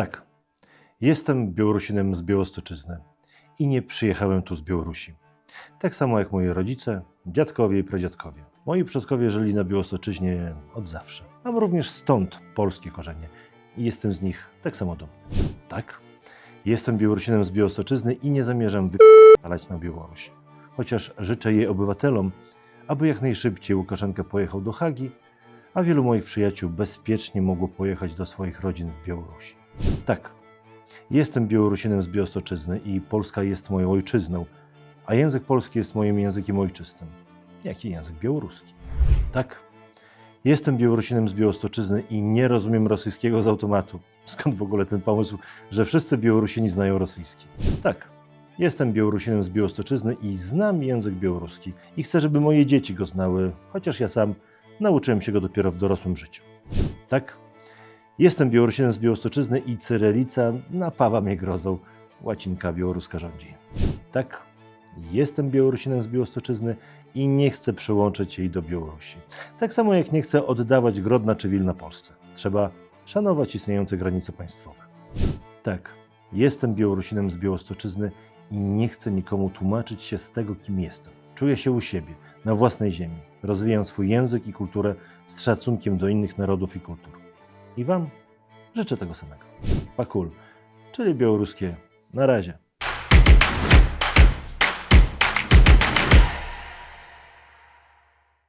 Tak, jestem Białorusinem z Białostoczyzny i nie przyjechałem tu z Białorusi. Tak samo jak moi rodzice, dziadkowie i pradziadkowie. Moi przodkowie żyli na Białostoczyźnie od zawsze. Mam również stąd polskie korzenie i jestem z nich tak samo dumny. Tak, jestem Białorusinem z Białostoczyzny i nie zamierzam wypalać na Białoruś. Chociaż życzę jej obywatelom, aby jak najszybciej Łukaszenka pojechał do Hagi, a wielu moich przyjaciół bezpiecznie mogło pojechać do swoich rodzin w Białorusi. Tak, jestem Białorusinem z Białostoczyzny i Polska jest moją ojczyzną, a język polski jest moim językiem ojczystym, jak i język białoruski. Tak, jestem Białorusinem z Białostoczyzny i nie rozumiem rosyjskiego z automatu. Skąd w ogóle ten pomysł, że wszyscy Białorusini znają rosyjski? Tak, jestem Białorusinem z Białostoczyzny i znam język białoruski i chcę, żeby moje dzieci go znały, chociaż ja sam nauczyłem się go dopiero w dorosłym życiu. Tak, jestem Białorusinem z Białostoczyzny i cyrylica napawa mnie grozą. Łacinka białoruska rządzi. Tak, jestem Białorusinem z Białostoczyzny i nie chcę przyłączyć jej do Białorusi. Tak samo jak nie chcę oddawać Grodna czy Wilna Polsce. Trzeba szanować istniejące granice państwowe. Tak, jestem Białorusinem z Białostoczyzny i nie chcę nikomu tłumaczyć się z tego, kim jestem. Czuję się u siebie, na własnej ziemi. Rozwijam swój język i kulturę z szacunkiem do innych narodów i kultur. I Wam życzę tego samego. Pakul, czyli białoruskie. Na razie.